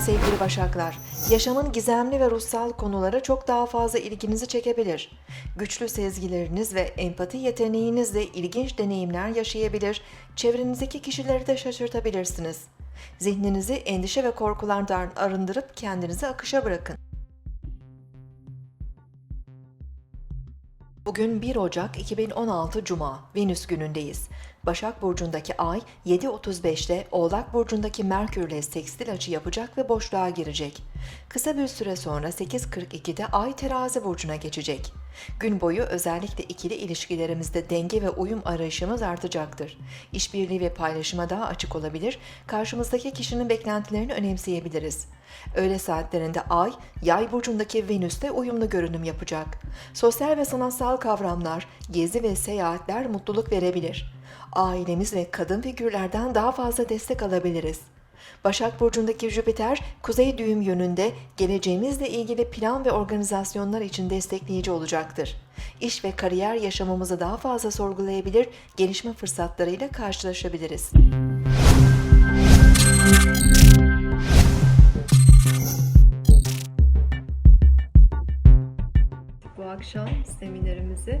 Sevgili Başaklar. Yaşamın gizemli ve ruhsal konulara çok daha fazla ilginizi çekebilir. Güçlü sezgileriniz ve empati yeteneğinizle ilginç deneyimler yaşayabilir, çevrenizdeki kişileri de şaşırtabilirsiniz. Zihninizi endişe ve korkulardan arındırıp kendinizi akışa bırakın. Bugün 1 Ocak 2016 Cuma, Venüs günündeyiz. Başak Burcu'ndaki Ay 7.35'te Oğlak Burcu'ndaki Merkür ile sekstil açı yapacak ve boşluğa girecek. Kısa bir süre sonra 8.42'de Ay Terazi Burcu'na geçecek. Gün boyu özellikle ikili ilişkilerimizde denge ve uyum arayışımız artacaktır. İşbirliği ve paylaşıma daha açık olabilir, karşımızdaki kişinin beklentilerini önemseyebiliriz. Öğle saatlerinde Ay, Yay burcundaki Venüs'te uyumlu görünüm yapacak. Sosyal ve sanatsal kavramlar, gezi ve seyahatler mutluluk verebilir. Ailemiz ve kadın figürlerden daha fazla destek alabiliriz. Başak Burcu'ndaki Jüpiter, kuzey düğüm yönünde geleceğimizle ilgili plan ve organizasyonlar için destekleyici olacaktır. İş ve kariyer yaşamımızı daha fazla sorgulayabilir, gelişme fırsatlarıyla karşılaşabiliriz. Bu akşam seminerimizi